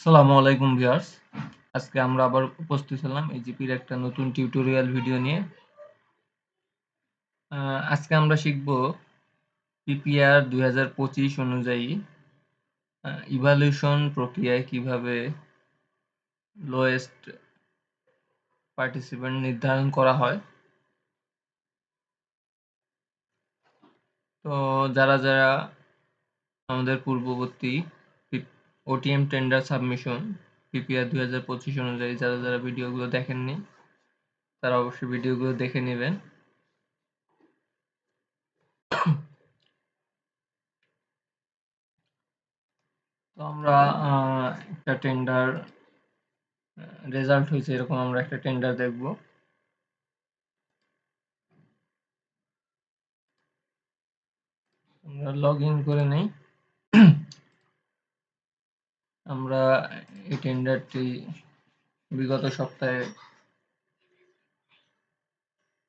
আসসালামু আলাইকুম ভিউয়ার্স। আজকে আমরা আবার উপস্থিত হলাম এজিপির একটা নতুন টিউটোরিয়াল ভিডিও নিয়ে। আজকে আমরা শিখব পিপিআর দুই হাজার পঁচিশ অনুযায়ী ইভালুয়েশন প্রক্রিয়ায় কীভাবে লোয়েস্ট পার্টিসিপেন্ট নির্ধারণ করা হয়। তো যারা যারা আমাদের পূর্ববর্তী ওটিএম টেন্ডার সাবমিশন পিপিআর দুই হাজার পঁচিশ অনুযায়ী যারা যারা ভিডিওগুলো দেখেননি, তারা অবশ্যই ভিডিওগুলো দেখে নেবেন। তো আমরা একটা টেন্ডার রেজাল্ট হয়েছে এরকম আমরা একটা টেন্ডার দেখব। আমরা লগ ইন করে নেই। আমরা এই টেন্ডারটি বিগত সপ্তাহে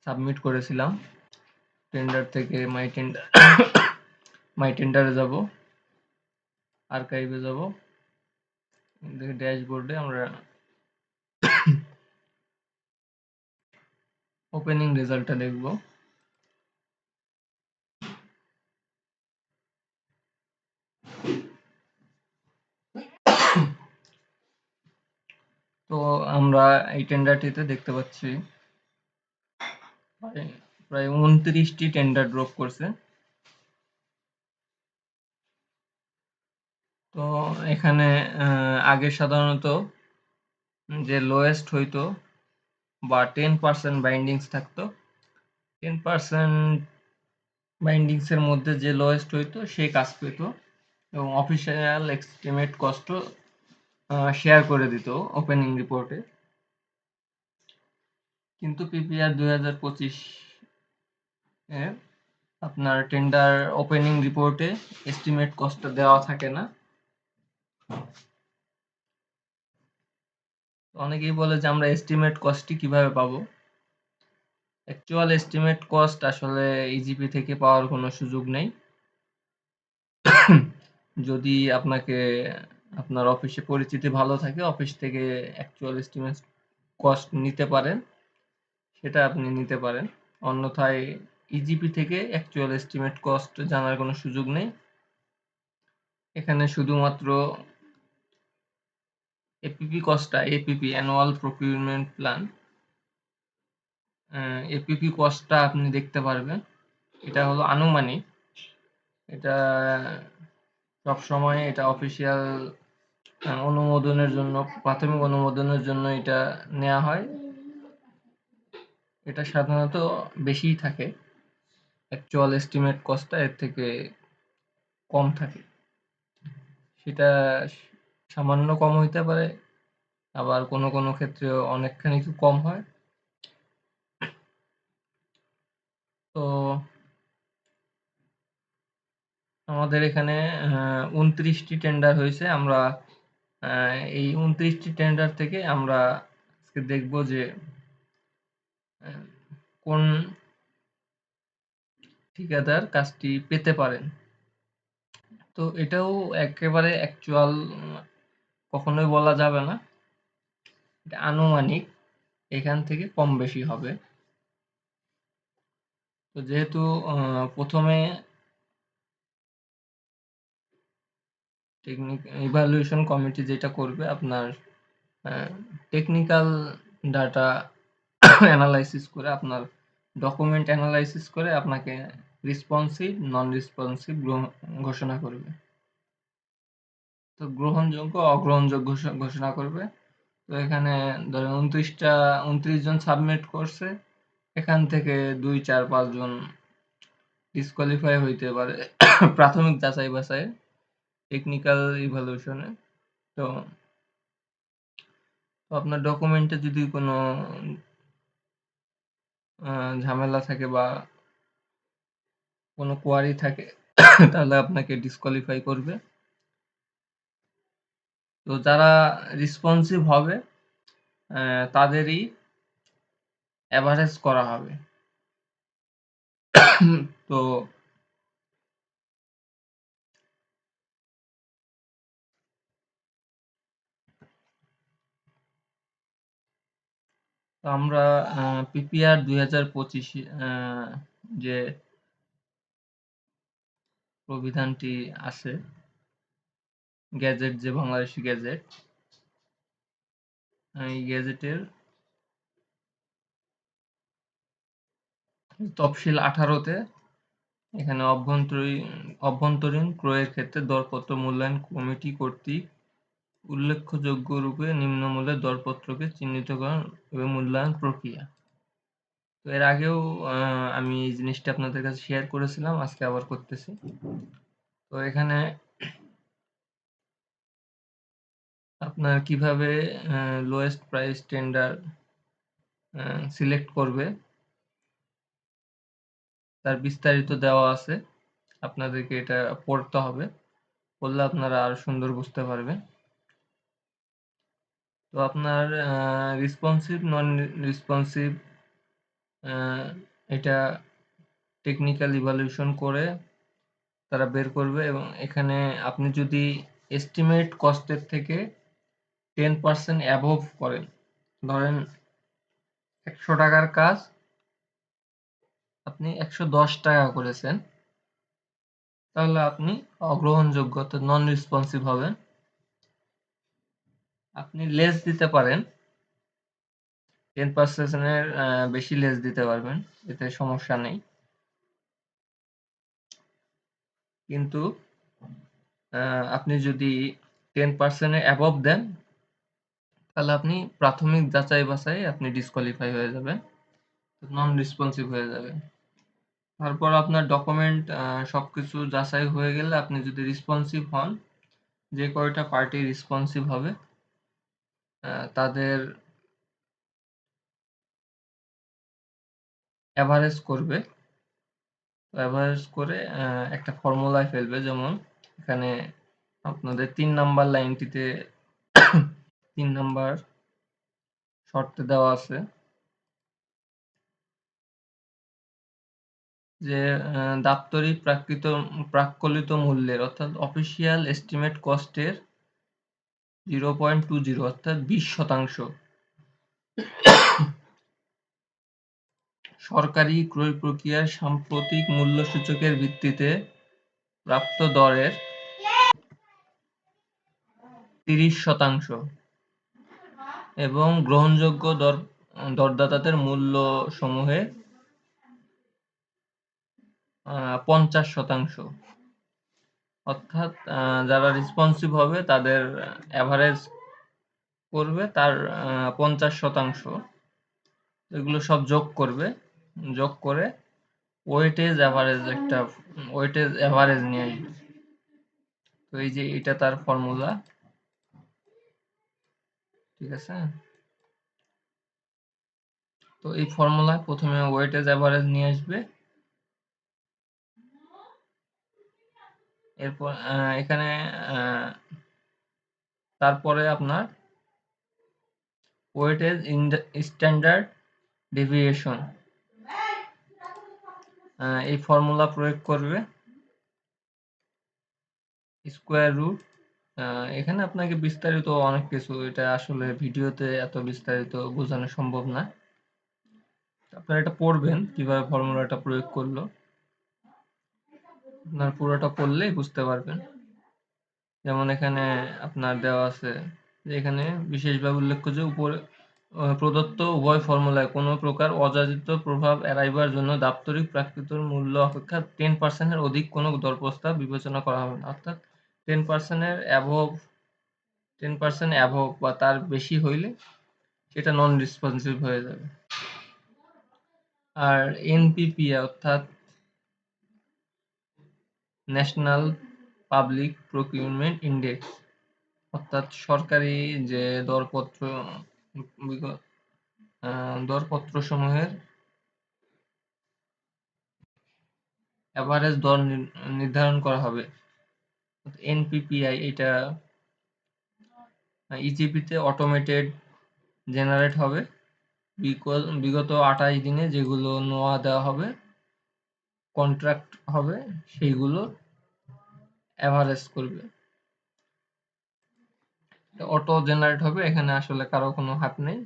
সাবমিট করেছিলাম। টেন্ডার থেকে মাই টেন্ডার মাই টেন্ডারে যাব, আর্কাইভে যাব। দেখে ড্যাশবোর্ডে আমরা ওপেনিং রেজাল্টটা দেখব। তো আমরা এই টেন্ডারটিতে দেখতে পাচ্ছি, প্রায়- উনত্রিশটি টেন্ডার ড্রপ করছে। তো এখানে আগে সাধারণত যে লোয়েস্ট হইতো বা টেন পার্সেন্ট বাইন্ডিংস থাকতো টেন পার্সেন্ট বাইন্ডিংসের মধ্যে যে লোয়েস্ট হইতো সে কাজ পেত এবং অফিসিয়াল এস্টিমেট কস্ট শেয়ার করে দিত ওপেনিং রিপোর্টে কিন্তু পিপিআর দুই হাজার পঁচিশ আপনার টেন্ডার ওপেনিং রিপোর্টে এস্টিমেট কস্টটা দেওয়া থাকে না। অনেকেই বলে যে আমরা এস্টিমেট কস্টটি কীভাবে পাবো? অ্যাকচুয়াল এস্টিমেট কস্ট আসলে ইজিপি থেকে পাওয়ার কোনো সুযোগ নেই। যদি আপনাকে আপনার অফিসে পরিচিতি ভালো থাকে, অফিস থেকে অ্যাকচুয়াল এস্টিমেট কস্ট নিতে পারেন, সেটা আপনি নিতে পারেন। অন্যথায় ইজিপি থেকে অ্যাকচুয়াল এস্টিমেট কস্ট জানার কোনো সুযোগ নেই। এখানে শুধুমাত্র APP কস্টটা APP annual procurement plan APP কস্টটা আপনি দেখতে পারবেন। এটা হলো আনুমানিক। এটা সবসময় এটা অফিসিয়াল অনুমোদনের জন্য, প্রাথমিক অনুমোদনের জন্য এটা নেওয়া হয়। এটা সাধারণত বেশিই থাকে। অ্যাকচুয়াল এস্টিমেট কস্টটা এর থেকে কম থাকে। সেটা সামান্য কম হইতে পারে, আবার কোনো কোনো ক্ষেত্রে অনেকখানি কম হয়। তো আমাদের এখানে উনত্রিশটি টেন্ডার হয়েছে। আমরা এই উনত্রিশটি টেন্ডার থেকে আমরা আজকে দেখব যে কোন ঠিকাদার কাজটি পেতে পারেন। তো এটাও একেবারে অ্যাকচুয়াল কখনোই বলা যাবে না। আনুমানিক, এখান থেকে কম বেশি হবে। তো যেহেতু প্রথমে টেকনিক ইভালুয়েশন কমিটি যেটা করবে আপনার টেকনিক্যাল ডাটা অ্যানালাইসিস করে আপনার ডকুমেন্ট অ্যানালাইসিস করে আপনাকে রেসপন্সিভ নন রেসপন্সিভ ঘোষণা করবে। তো গ্রহণযোগ্য, অগ্রহণযোগ্য ঘোষ- ঘোষণা করবে। তো এখানে ধরেন উনত্রিশটা, উনত্রিশ জন সাবমিট করছে। এখান থেকে দুই, চার, পাঁচ জন ডিসকোয়ালিফাই হইতে পারে প্রাথমিক যাচাই বাছাই টেকনিক্যাল ইভালুয়েশনে তো আপনার ডকুমেন্টে যদি কোনো ঝামেলা থাকে বা কোনো কোয়ারি থাকে, তাহলে আপনাকে ডিসকোয়ালিফাই করবে। তো যারা রেসপন্সিভ হবে তাদেরই অ্যাভারেজ করা হবে। তো তো আমরা পিপিআর দুই হাজার পঁচিশ যে প্রবিধানটি আছে, গ্যাজেট, যে বাংলাদেশি গ্যাজেট, এই গ্যাজেটের তফসিল আঠারোতে এখানে অভ্যন্তরীণ অভ্যন্তরীণ ক্রয়ের ক্ষেত্রে দরপত্র মূল্যায়ন কমিটি কর্তৃক উল্লেখযোগ্য রূপে নিম্নমূল্যের দরপত্রকে চিহ্নিতকরণ এবং মূল্যায়ন প্রক্রিয়া। তো এর আগেও আমি এই জিনিসটা আপনাদের কাছে শেয়ার করেছিলাম, আজকে আবার করতেছি। তো এখানে আপনার কীভাবে লোয়েস্ট প্রাইস টেন্ডার সিলেক্ট করবে, তার বিস্তারিত দেওয়া আছে। আপনাদেরকে এটা পড়তে হবে, পড়লে আপনারা আরও সুন্দর বুঝতে পারবেন। তো আপনার রেসপন্সিভ নন রেসপন্সিভ এটা টেকনিক্যাল ইভালুয়েশন করে তারা বের করবে এবং এখানে আপনি যদি এস্টিমেট কস্টের থেকে টেন পার্সেন্ট অ্যাভভ করেন, ধরেন একশো টাকার কাজ আপনি একশো দশ টাকা করেছেন, তাহলে আপনি অগ্রহণযোগ্য অর্থাৎ নন রেসপন্সিভ হবেন। আপনি লেস দিতে পারেন। টেন পার্সেন্টের বেশি লেস দিতে পারবেন। এতে সমস্যা নেই। কিন্তু আপনি যদি টেন পার্সেন্টের অ্যাবভ দেন, তাহলে আপনি প্রাথমিক যাচাই বাছাই আপনি ডিসকোয়ালিফাই হয়ে যাবেন। নন রেসপন্সিভ হয়ে যাবে তারপর আপনার ডকুমেন্ট সব কিছু যাচাই হয়ে গেলে আপনি যদি রেসপন্সিভ হন, যে কয়টা পার্টি রেসপন্সিভ হবে তাদের অ্যাভারেজ করবে। অ্যাভারেজ করে একটা ফর্মুলায় ফেলবে যেমন, এখানে আপনাদের তিন নাম্বার লাইনটিতে তিন নাম্বার শর্তে দেওয়া আছে। যে দাপ্তরিক প্রাকৃত, প্রাক্কলিত মূল্যের অর্থাৎ অফিসিয়াল এস্টিমেট কস্টের জিরো পয়েন্ট টু জিরো অর্থাৎ বিশ শতাংশ। সরকারি ক্রয় প্রক্রিয়ার সাম্প্রতিক মূল্য সূচকের ভিত্তিতে প্রাপ্ত দরের তিরিশ শতাংশ এবং গ্রহণযোগ্য দর, দরদাতাদের মূল্য সমূহে পঞ্চাশ শতাংশ। অর্থাৎ যারা রেসপন্সিভ হবে, তাদের অ্যাভারেজ করবে তার পঞ্চাশ শতাংশ। এগুলো সব যোগ করবে। যোগ করে ওয়েটেজ অ্যাভারেজ একটা ওয়েটেজ অ্যাভারেজ নিয়ে আসবে তো এই যে এটা তার ফর্মুলা ঠিক আছে? তো এই ফর্মুলায় প্রথমে ওয়েটেজ অ্যাভারেজ নিয়ে আসবে। এরপর এখানে তারপরে আপনার ওয়েটেজ স্ট্যান্ডার্ড ডেভিয়েশন এই ফর্মুলা প্রয়োগ করবে স্কোয়ার রুট এখানে আপনাকে বিস্তারিত অনেক কিছু, এটা আসলে ভিডিওতে এত বিস্তারিত বোঝানো সম্ভব না। আপনারা এটা পড়বেন, কীভাবে ফর্মুলাটা প্রয়োগ করল। আপনার পুরোটা পড়লেই বুঝতে পারবেন। যেমন এখানে আপনার দেওয়া আছে যে এখানে বিশেষভাবে উল্লেখ্য যে উপরে প্রদত্ত উভয় ফর্মুলায় কোনো প্রকার অযাচিত প্রভাব এড়াইবার জন্য দাপ্তরিক প্রাকৃত মূল্য অপেক্ষা টেন পার্সেন্টের অধিক কোনো দর প্রস্তাব বিবেচনা করা হবে না। অর্থাৎ টেন পার্সেন্টের অ্যাভব টেন পার্সেন্ট অ্যাভব বা তার বেশি হইলে সেটা নন রেসপন্সিভ হয়ে যাবে। আর এনপিপিএ অর্থাৎ ন্যাশনাল পাবলিক প্রকিউরমেন্ট ইন্ডেক্স, অর্থাৎ সরকারি যে দরপত্র দরপত্র সমূহের অ্যাভারেজ দর নির্ধারণ করা হবে। এনপিপিআই এটা ইজিপিতে অটোমেটেড জেনারেট হবে। বিগত আঠাশ দিনে যেগুলো নোয়া দেওয়া হবে কন্ট্রাক্ট হবে সেইগুলো অ্যাভারেজ করবে। অটো জেনারেট হবে, এখানে আসলে কারও কোনো হাত নেই।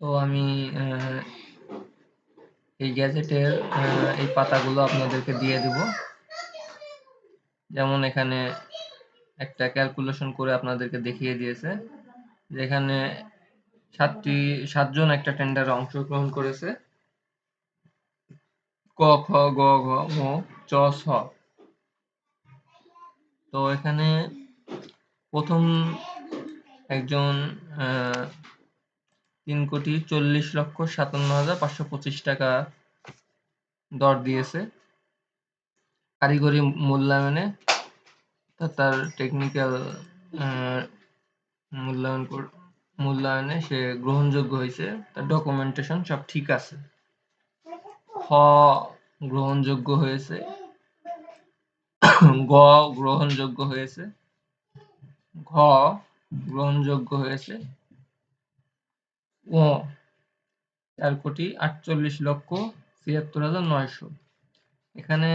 তো আমি এই গ্যাজেটের এই পাতাগুলো আপনাদেরকে দিয়ে দেব। যেমন এখানে একটা ক্যালকুলেশন করে আপনাদেরকে দেখিয়ে দিয়েছে। যেখানে সাতটি, সাতজন একটা টেন্ডারে অংশগ্রহণ করেছে। ক, খ, গ, ঘ ম চ ছ তো এখানে প্রথম একজন তিন কোটি চল্লিশ লক্ষ সাতান্ন হাজার পাঁচশো পঁচিশ টাকা দর দিয়েছে। কারিগরি মূল্যায়নে তার টেকনিক্যাল মূল্যায়ন মূল্যায়নে সে গ্রহণযোগ্য হয়েছে। তার ডকুমেন্টেশন সব ঠিক আছে। খ গ্রহণযোগ্য হয়েছে। গ গ্রহণযোগ্য হয়েছে। ঘ গ্রহণযোগ্য হয়েছে। ও চার কোটি আটচল্লিশ লক্ষ ছিয়াত্তর হাজার নয়শো। এখানে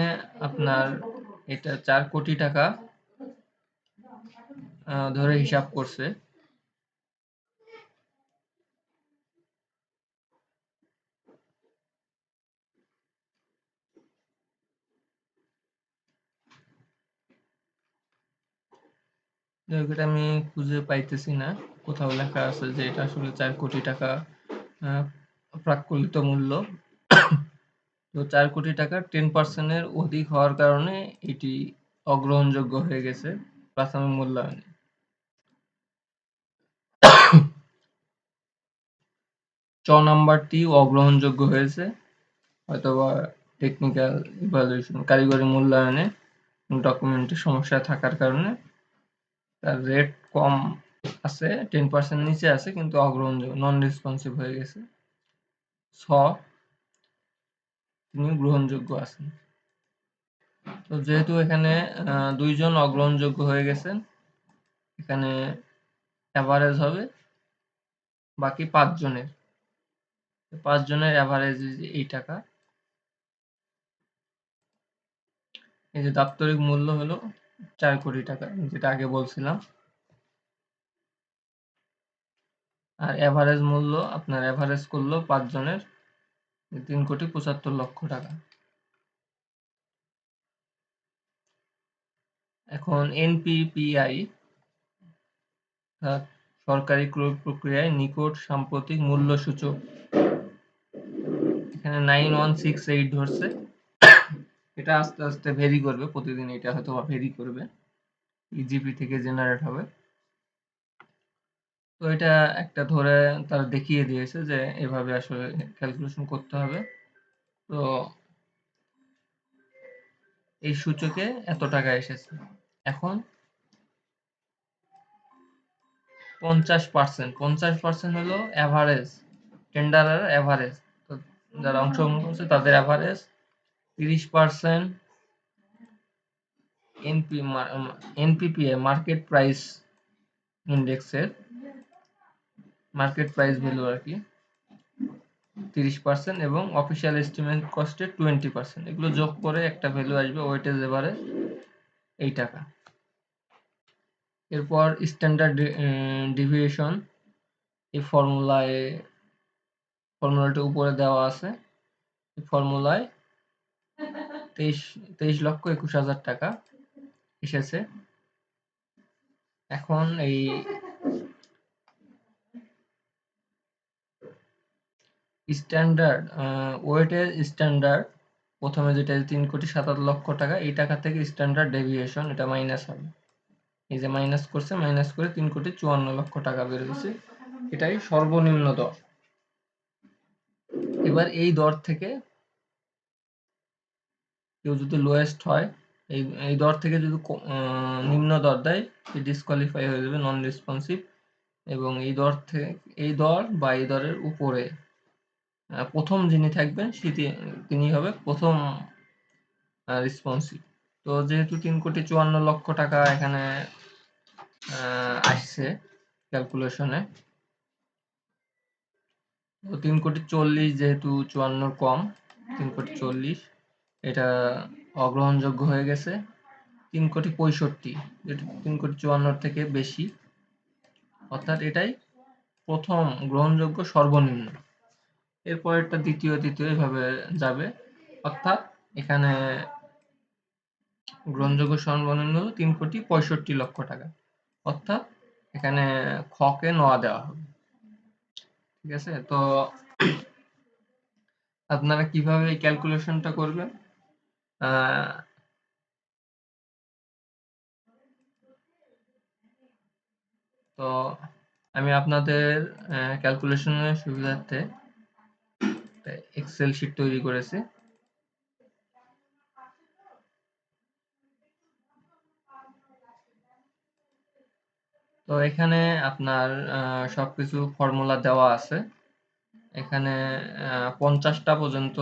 আপনার এটা চার কোটি টাকা ধরে হিসাব করছে। এটা আমি খুঁজে পাইতেছি না। কোথাও লেখা আছে যে এটা আসলে চার কোটি টাকা আহ, প্রাক্কলিত মূল্য। তো চার কোটি টাকা টেন পার্সেন্টের অধিক হওয়ার কারণে এটি অগ্রহণযোগ্য হয়ে গেছে প্রাথমিক মূল্যায়নে। চ নাম্বারটি অগ্রহণযোগ্য হয়েছে হয়তোবা টেকনিক্যাল ইভালুয়েশন কারিগরি মূল্যায়নে ডকুমেন্টে সমস্যা থাকার কারণে। তার রেট কম আছে টেন পার্সেন্ট নিচে আছে, কিন্তু অগ্রহণযোগ্য নন রেসপন্সিভ হয়ে গেছে। ছ তিনি গ্রহণযোগ্য আছেন। তো যেহেতু এখানে দুইজন অগ্রহণযোগ্য হয়ে গেছেন, এখানে অ্যাভারেজ হবে, বাকি পাঁচজনের। পাঁচজনের অ্যাভারেজ এই টাকা। এই যে দাপ্তরিক মূল্য হলো চার কোটি টাকা, যেটা আগে বলছিলাম। আর অ্যাভারেজ মূল্য, আপনার অ্যাভারেজ করল পাঁচজনের তিন কোটি পঁচাত্তর লক্ষ টাকা। এখন এনপিপিআই সরকারি ক্রয় প্রক্রিয়ায় নিকট সাম্প্রতিক মূল্য সূচক এখানে নাইন ওয়ান সিক্স এইট ধরছে। এটা আস্তে আস্তে ভেরি করবে, প্রতিদিন এটা হয়তো বা ভেরি করবে। ইজিপি থেকে জেনারেট হবে। তো এটা একটা ধরে তারা দেখিয়ে দিয়েছে যে এভাবে আসলে ক্যালকুলেশন করতে হবে। তো এই সূচকে এত টাকা এসেছে। এখন পঞ্চাশ পার্সেন্ট পঞ্চাশ পার্সেন্ট হলো অ্যাভারেজ টেন্ডারের অ্যাভারেজ তো যারা অংশগ্রহণ করছে তাদের অ্যাভারেজ তিরিশ percent NP NPPA market price ইন্ডেক্সের market price value আর কি, তিরিশ পার্সেন্ট এবং অফিসিয়াল এস্টিমেট কস্টের টোয়েন্টি পার্সেন্ট এগুলো যোগ করে একটা ভ্যালু আসবে ওয়েটেজ এবারে এই টাকা। এরপর স্ট্যান্ডার্ড ডিভিয়েশন এই ফর্মুলায় ফর্মুলাটা উপরে দেওয়া আছে। এই ফর্মুলায় তেইশ তেইশ লক্ষ একুশ হাজার টাকা এসেছে। এখন এই স্ট্যান্ডার্ড ওয়েটের স্ট্যান্ডার্ড প্রথমে যেটা তিন কোটি সাতাত্তর লক্ষ টাকা, এই টাকা থেকে স্ট্যান্ডার্ড ডেভিয়েশন এটা মাইনাস হবে। এই যে মাইনাস করছে মাইনাস করে তিন কোটি চুয়ান্ন লক্ষ টাকা বেরোচ্ছে এটাই সর্বনিম্ন দর। এবার এই দর থেকে কেউ যদি লোয়েস্ট হয়, এই এই দর থেকে যদি নিম্ন দর দেয় সে ডিসকোয়ালিফাই হয়ে যাবে নন রেসপন্সিভ এবং এই দর থেকে, এই দর বা এই দরের উপরে প্রথম যিনি থাকবেন, সেটি, তিনি হবে প্রথম রেসপন্সিভ তো যেহেতু তিন কোটি চুয়ান্ন লক্ষ টাকা এখানে আসছে ক্যালকুলেশনে তো তিন কোটি চল্লিশ যেহেতু চুয়ান্ন কম, তিন কোটি চল্লিশ এটা অগ্রহণযোগ্য হয়ে গেছে। তিন কোটি পঁয়ষট্টি তিন কোটি চুয়ান্নর থেকে বেশি। অর্থাৎ এটাই প্রথম গ্রহণযোগ্য সর্বনিম্ন। এরপরেরটা দ্বিতীয়, তৃতীয় এভাবে যাবে। অর্থাৎ এখানে গ্রহণযোগ্য সর্বনিম্ন তিন কোটি পঁয়ষট্টি লক্ষ টাকা। অর্থাৎ এখানে খকে নোয়া দেওয়া হবে। ঠিক আছে? তো আপনারা কীভাবে এই ক্যালকুলেশনটা করবেন? তো আমি আপনাদের ক্যালকুলেশনের সুবিধার্থে এক্সেল শিট তৈরি করেছি। তো এখানে আপনার সবকিছু ফর্মুলা দেওয়া আছে। এখানে পঞ্চাশটা পর্যন্ত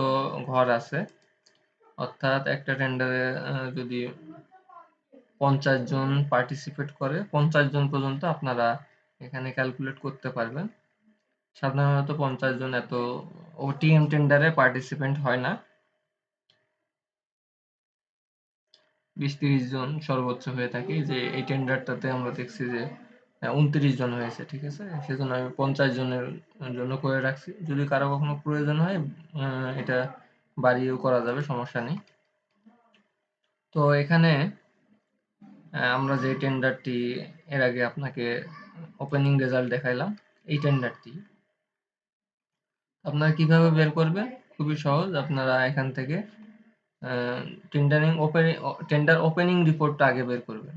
ঘর আছে। অর্থাৎ একটা টেন্ডারে যদি পঞ্চাশ জন পার্টিসিপেট করে, পঞ্চাশ জন পর্যন্ত আপনারা এখানে ক্যালকুলেট করতে পারবেন। সাধারণত পঞ্চাশ জন এত ওটিএম টেন্ডারে পার্টিসিপেন্ট হয় না। বিশ তিরিশ জন সর্বোচ্চ হয়ে থাকে। যে এই টেন্ডারটাতে আমরা দেখছি যে উনত্রিশ জন হয়েছে, ঠিক আছে? সেজন্য আমি পঞ্চাশ জনের জন্য করে রাখছি। যদি কারও কখনো প্রয়োজন হয় এটা বাড়িয়েও করা যাবে, সমস্যা নেই। তো এখানে আমরা যে টেন্ডারটি এর আগে আপনাকে ওপেনিং রেজাল্ট দেখাইলাম, এই টেন্ডারটি আপনারা কীভাবে বের করবেন? খুবই সহজ, আপনারা এখান থেকে টেন্ডারিং ওপেনিং টেন্ডার ওপেনিং রিপোর্টটা আগে বের করবেন।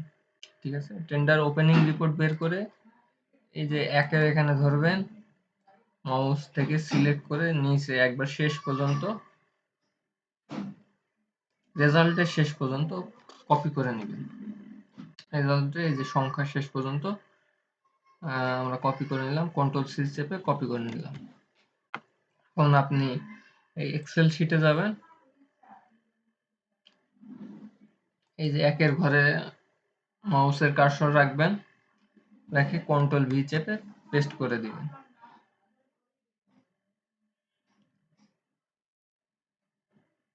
ঠিক আছে? টেন্ডার ওপেনিং রিপোর্ট বের করে, এই যে একের এখানে ধরবেন মাউস থেকে সিলেক্ট করে নিচে একবার শেষ পর্যন্ত রেজাল্টের শেষ পর্যন্ত কপি করে নেবেন। রেজাল্টের এই যে সংখ্যা শেষ পর্যন্ত আমরা কপি করে নিলাম কন্ট্রোল সি চেপে কপি করে নিলাম। এখন আপনি এই এক্সেল শিটে যাবেন। এই যে একের ঘরে মাউসের কার্সর রাখবেন, রেখে কন্ট্রোল ভি চেপে পেস্ট করে দিবেন।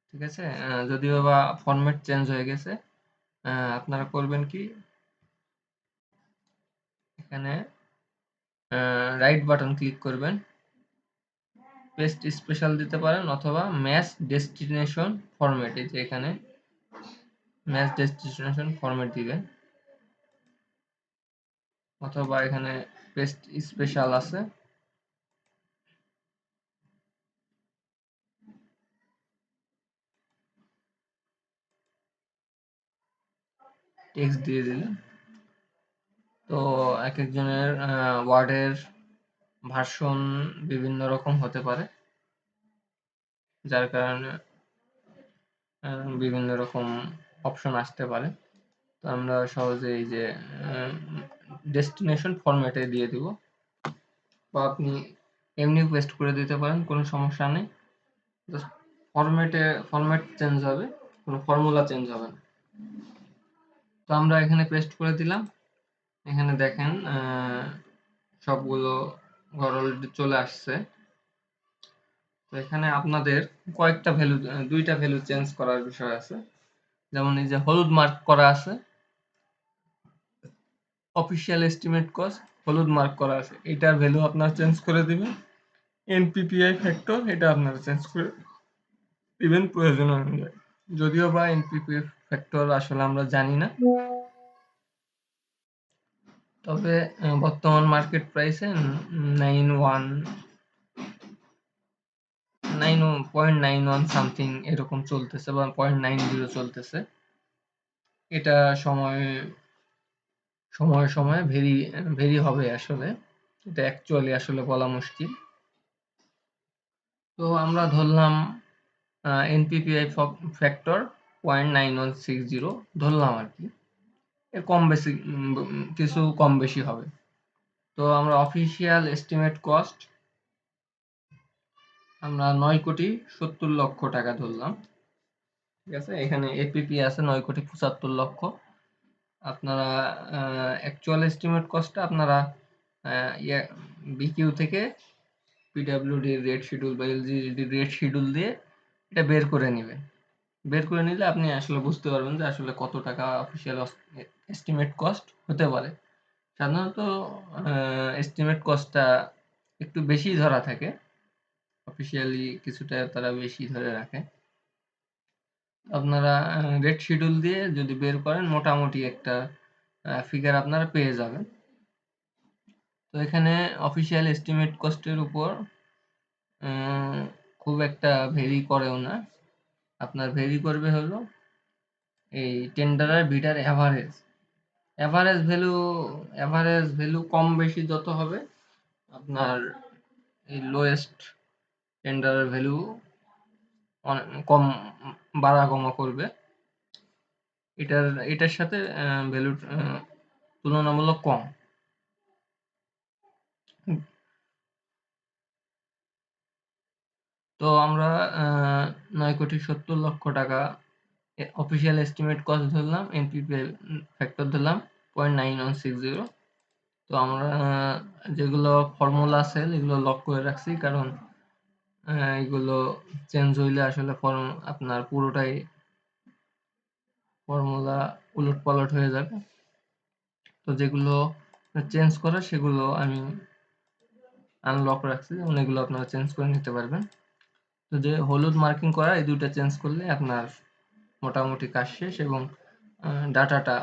ঠিক আছে? যদিও বা ফরম্যাট চেঞ্জ হয়ে গেছে আপনারা করবেন কি? এখানে রাইট বাটন ক্লিক করবেন। পেস্ট স্পেশাল দিতে পারেন অথবা ম্যাচ ডেস্টিনেশন ফরম্যাট এই যে এখানে ম্যাচ ডেস্টিনেশন ফরম্যাট দিবেন। অথবা এখানে পেস্ট স্পেশাল আছে। টেক্সট দিয়ে দিলেন তো এক একজনের ওয়ার্ডের ভার্সন বিভিন্ন রকম হতে পারে। যার কারণে বিভিন্ন রকম অপশন আসতে পারে। তো আমরা সহজে এই যে ডেস্টিনেশন ফরম্যাটে দিয়ে দিব। বা আপনি এমনি পেস্ট করে দিতে পারেন, কোনো সমস্যা নেই। ফরম্যাটে, ফরম্যাট চেঞ্জ হবে, কোনো ফর্মুলা চেঞ্জ হবে না। তো আমরা এখানে পেস্ট করে দিলাম। এখানে দেখেন সবগুলো অলরেডি চলে আসছে। তো এখানে আপনাদের কয়েকটা ভ্যালু দুইটা ভ্যালু চেঞ্জ করার বিষয় আছে। যেমন এই যে হলুদ মার্ক করা আছে অফিসিয়াল এস্টিমেট কস্ট হলুদ মার্ক করা আছে। এটার ভ্যালু আপনারা চেঞ্জ করে দিবেন। এনপিপিআই ফ্যাক্টর এটা আপনারা চেঞ্জ করে দিবেন প্রয়োজন অনুযায়ী। যদিও বা এনপিপিআই ফ্যাক্টর আসলে আমরা জানি না। তবে বর্তমান মার্কেট প্রাইসে nine one nine point nine one something এরকম চলতেছে বা পয়েন্ট নাইন জিরো চলতেছে। এটা সময়, সময়ে সময়ে ভেরি ভেরি হবে আসলে। এটা অ্যাকচুয়ালি আসলে বলা মুশকিল। তো আমরা ধরলাম NPPI factor point nine one six zero ধরলাম আর কি। এর কম বেশি কিছু কম বেশি হবে। তো আমরা অফিসিয়াল এস্টিমেট কস্ট আমরা নয় কোটি সত্তর লক্ষ টাকা ধরলাম। ঠিক আছে? এখানে এপিপি আছে নয় কোটি পঁচাত্তর লক্ষ। আপনারা অ্যাকচুয়াল এস্টিমেট কস্টটা আপনারা বিকিউ থেকে পিডাব্লিউডি রেট শিডিউল বা এলজি রেট শিডিউল দিয়ে এটা বের করে নেবেন। বের করে নিলে আপনি আসলে বুঝতে পারবেন যে আসলে কত টাকা অফিসিয়াল এস্টিমেট কস্ট হতে পারে। সাধারণত এস্টিমেট কস্টটা একটু বেশি ধরা থাকে। অফিসিয়ালি কিছুটা তারা বেশি ধরে রাখে। আপনারা রেট শিডিউল দিয়ে যদি বের করেন, মোটামুটি একটা ফিগার আপনারা পেয়ে যাবেন। তো এখানে অফিসিয়াল এস্টিমেট কস্টের উপর খুব একটা ভেরি করেও না। আপনার ভেরি করবে হলো এই টেন্ডার আর bidder average average value average value কম বেশি যত হবে, আপনার এই লোয়েস্ট টেন্ডার ভ্যালু কম, বাড়া কমা করবে। এটার এটার সাথে ভ্যালু তুলনামূলক কম। তো আমরা নয় কোটি সত্তর লক্ষ টাকা অফিসিয়াল এস্টিমেট কস্ট ধরলাম? এনপিপি ফ্যাক্টর ধরলাম point nine one six zero তো আমরা যেগুলো ফর্মুলা আছে এগুলো লক করে রাখছি, কারণ এগুলো চেঞ্জ হইলে আসলে ফর্ম আপনার পুরোটাই ফর্মুলা উলট পালট হয়ে যাবে। তো যেগুলো চেঞ্জ করা সেগুলো আমি আনলক রাখছি যেমন এগুলো আপনারা চেঞ্জ করে নিতে পারবেন। তো যে হলুদ মার্কিং করা, এই দুটো চেঞ্জ করলে আপনার মোটামুটি কাজ শেষ এবং ডাটাটা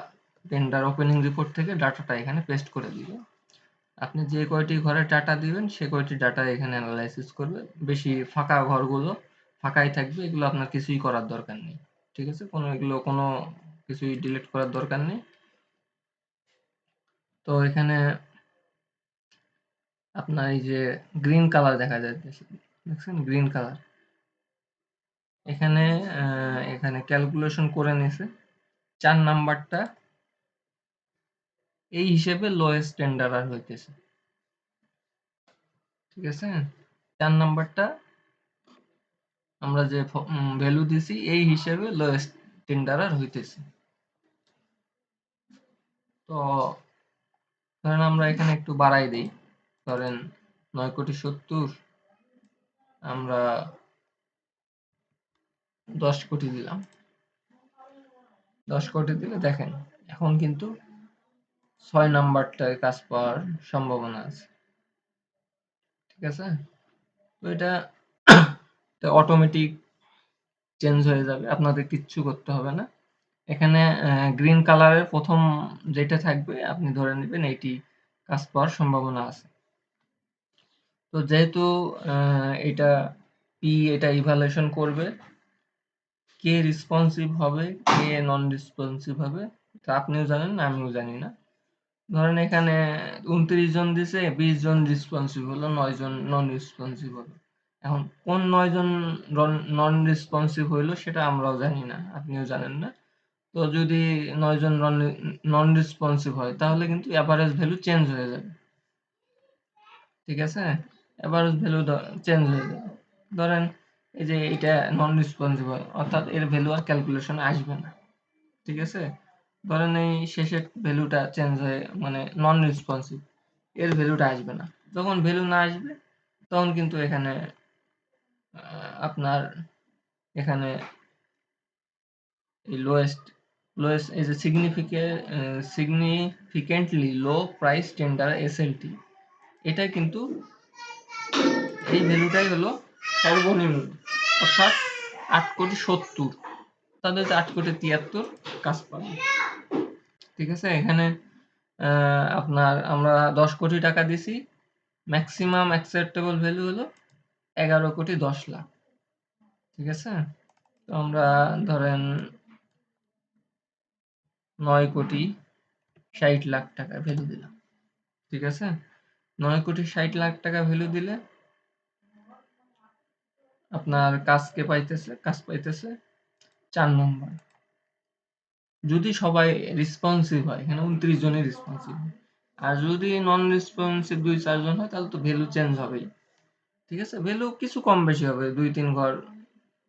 টেন্ডার ওপেনিং রিপোর্ট থেকে ডাটাটা এখানে পেস্ট করে দিবে। আপনি যে কয়টি ঘরে ডাটা দিবেন, সে কয়টি ডাটা এখানে অ্যানালাইসিস করবে। বেশি ফাঁকা ঘরগুলো ফাঁকাই থাকবে, এগুলো আপনার কিছুই করার দরকার নেই। ঠিক আছে? কোনো এগুলো, কোনো কিছুই ডিলিট করার দরকার নেই। তো এখানে আপনার এই যে গ্রিন কালার দেখা যাচ্ছে। দেখছেন? গ্রিন কালার এখানে এখানে ক্যালকুলেশন করে নিয়েছে চার নাম্বারটা এই হিসেবে লোয়েস্ট টেন্ডারার হইতেছে। ঠিক আছে? চার নাম্বারটা আমরা যে ভ্যালু দিছি, এই হিসেবে লোয়েস্ট টেন্ডারার হইতেছে। তো, ধরেন আমরা এখানে একটু বাড়াই দিই। ধরেন নয় কোটি সত্তর, আমরা দশ কোটি দিলাম। দশ কোটি দিলে দেখেন, এখন কিন্তু ছয় নাম্বারটায় কাজ পাওয়ার সম্ভাবনা আছে। ঠিক আছে? তো এটা অটোমেটিক চেঞ্জ হয়ে যাবে, আপনাদের কিচ্ছু করতে হবে না। এখানে গ্রিন কালারের প্রথম যেটা থাকবে, আপনি ধরে নেবেন এইটি কাজ পাওয়ার সম্ভাবনা আছে। তো যেহেতু এটা পি এটা ইভালুয়েশন করবে কে রেসপন্সিভ হবে, কে নন রেসপন্সিভ হবে, তা আপনিও জানেন, আমিও জানি না। ধরেন এখানে উনত্রিশ জন দিছে, বিশ জন রেসপন্সিভ হলো, নয় জন নন রেসপন্সিভ হলো। এখন কোন নয় জন নন রেসপন্সিভ হইল সেটা আমরাও জানি না, আপনিও জানেন না। তো যদি নয় জন নন রেসপন্সিভ হয়, তাহলে কিন্তু অ্যাভারেজ ভ্যালু চেঞ্জ হয়ে যাবে। ঠিক আছে? অ্যাভারেজ ভ্যালু চেঞ্জ হয়ে যাবে। ধরেন এই যে এটা নন রেসপন্সিভ অর্থাৎ এর ভ্যালু আর ক্যালকুলেশন আসবে না। ঠিক আছে? ধরেন এই শেষের ভ্যালুটা চেঞ্জ হয়ে মানে নন রেসপন্সিভ এর ভ্যালুটা আসবে না। যখন ভ্যালু না আসবে, তখন কিন্তু এখানে আপনার এখানে এই lowest lowest is a significant significantly low price tender SLT এটা কিন্তু এই ভ্যালুটাই হলো সর্বনিম্ন। অর্থাৎ আট কোটি সত্তর। তাদের আট কোটি তিয়াত্তর কাজ পাবে। ঠিক আছে? এখানে আপনার আমরা দশ কোটি টাকা দিছি। ম্যাক্সিমাম অ্যাকসেপ্টেবল ভ্যালু হলো এগারো কোটি দশ লাখ। ঠিক আছে? তো আমরা ধরেন নয় কোটি ষাট লাখ টাকা ভ্যালু দিলাম। ঠিক আছে? নয় কোটি ষাট লাখ টাকা ভ্যালু দিলে আপনার কাজকে পাইতেছে, কাজ পাইতেছে চার নম্বর যদি সবাই রেসপন্সিভ হয়, এখানে উনত্রিশ জনই রেসপন্সিভ আর যদি নন রেসপন্সিভ দুই চারজন হয়, তাহলে তো ভ্যালু চেঞ্জ হবেই। ঠিক আছে? ভ্যালু কিছু কম বেশি হবে, দুই, তিন ঘর,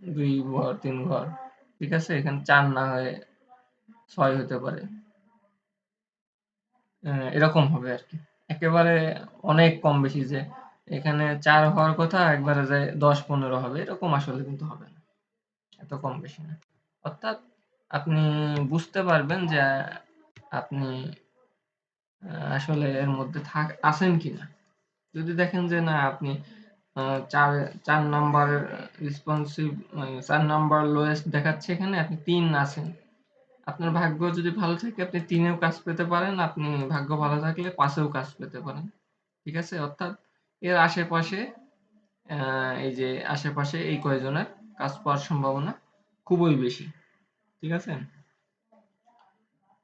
দুই ঘর, তিন ঘর। ঠিক আছে? এখানে চার না হয়ে ছয় হতে পারে। এরকম হবে আর কি। একেবারে অনেক কম বেশি যে এখানে চার হওয়ার কথা, একবারে যে দশ পনেরো হবে, এরকম আসলে কিন্তু হবে না। এত কম বেশি না। অর্থাৎ আপনি বুঝতে পারবেন যে আপনি আসলে এর মধ্যে থাক, আছেন কিনা। যদি দেখেন যে না, আপনি চার চার নাম্বার রেসপন্সিভ চার নাম্বার লোয়েস্ট দেখাচ্ছে এখানে, আপনি তিন আছেন। আপনার ভাগ্য যদি ভালো থাকে, আপনি তিনেও কাজ পেতে পারেন। আপনি ভাগ্য ভালো থাকলে পাঁচেও কাজ পেতে পারেন। ঠিক আছে? অর্থাৎ এর আশেপাশে এই যে আশেপাশে এই কয়জনের কাজ পাওয়ার সম্ভাবনা খুবই বেশি ঠিক আছে?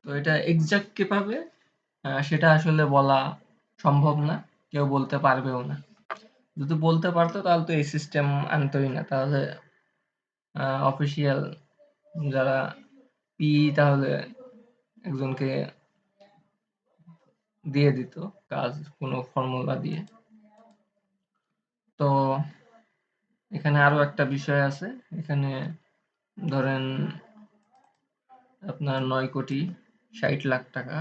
তো এটা এক্সাক্ট কে পাবে আহ, সেটা আসলে বলা সম্ভব না কেউ বলতে পারবেও না। যদি বলতে পারতো তাহলে তো এই সিস্টেম আনতোই না তাহলে অফিসিয়াল যারা পি তাহলে একজনকে দিয়ে দিত কাজ কোনো ফর্মুলা দিয়ে। তো এখানে আরও একটা বিষয় আছে। এখানে ধরেন আপনার নয় কোটি ষাট লাখ টাকা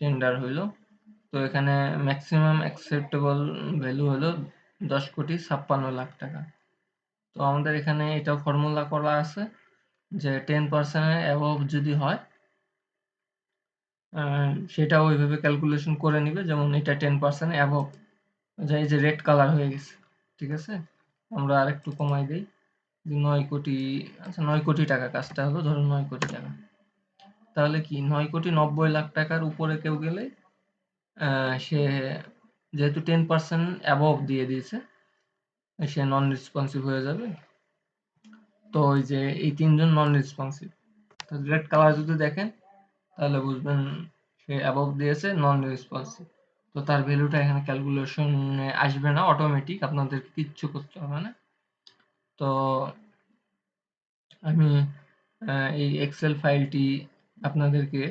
টেন্ডার হইল। তো এখানে ম্যাক্সিমাম অ্যাকসেপ্টেবল ভ্যালু হলো দশ কোটি ছাপ্পান্ন লাখ টাকা। তো আমাদের এখানে এটা ফর্মুলা করা আছে যে টেন পার্সেন্টের অ্যাবভ যদি হয় সেটা ওইভাবে ক্যালকুলেশন করে নিবে। যেমন এটা টেন পার্সেন্ট অ্যাবভ এই যে রেড কালার হয়ে গেছে, ঠিক আছে? আমরা আর একটু কমাই দিই। যে নয় কোটি আচ্ছা নয় কোটি টাকা কাজটা হলো, ধরুন নয় কোটি টাকা। তাহলে কি, নয় কোটি নব্বই লাখ টাকার উপরে কেউ গেলে সে যেহেতু টেন পার্সেন্ট অ্যাবভ দিয়ে দিয়েছে, সে নন রেসপন্সিভ হয়ে যাবে। তো ওই যে এই তিনজন নন রেসপন্সিভ তো রেড কালার যদি দেখেন, তাহলে বুঝবেন সে অ্যাবভ দিয়েছে নন রেসপন্সিভ তো তার ভ্যালুটা এখানে ক্যালকুলেশনে আসবে না অটোমেটিক আপনাদেরকে কিচ্ছু করতে হবে না। তো আমি এই এক্সেল ফাইলটি আপনাদেরকে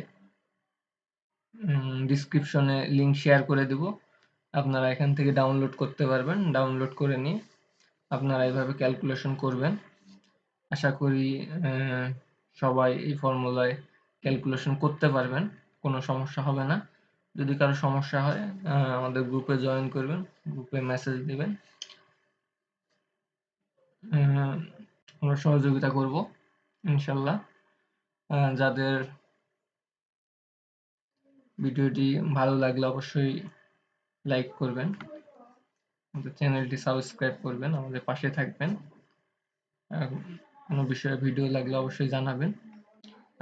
ডিসক্রিপশনে লিংক শেয়ার করে দেব। আপনারা এখান থেকে ডাউনলোড করতে পারবেন। ডাউনলোড করে নিয়ে আপনারা এইভাবে ক্যালকুলেশন করবেন। আশা করি সবাই এই ফর্মুলায় ক্যালকুলেশন করতে পারবেন। কোনো সমস্যা হবে না। যদি কারও সমস্যা হয় আমাদের গ্রুপে জয়েন করবেন গ্রুপে মেসেজ দিবেন। আমরা সহযোগিতা করব, ইনশাল্লাহ। যাদের ভিডিওটি ভালো লাগলে অবশ্যই লাইক করবেন। আমাদের চ্যানেলটি সাবস্ক্রাইব করবেন, আমাদের পাশে থাকবেন। কোনো বিষয়ে ভিডিও লাগলে অবশ্যই জানাবেন।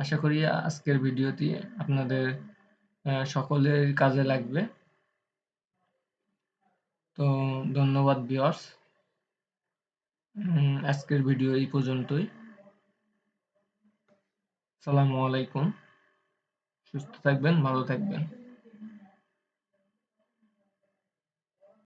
আশা করি আজকের ভিডিওটি আপনাদের সকলের কাজে লাগবে। তো ধন্যবাদ ভিউয়ার্স আজকের ভিডিও এই পর্যন্তই। সালামু আলাইকুম। সুস্থ থাকবেন, ভালো থাকবেন।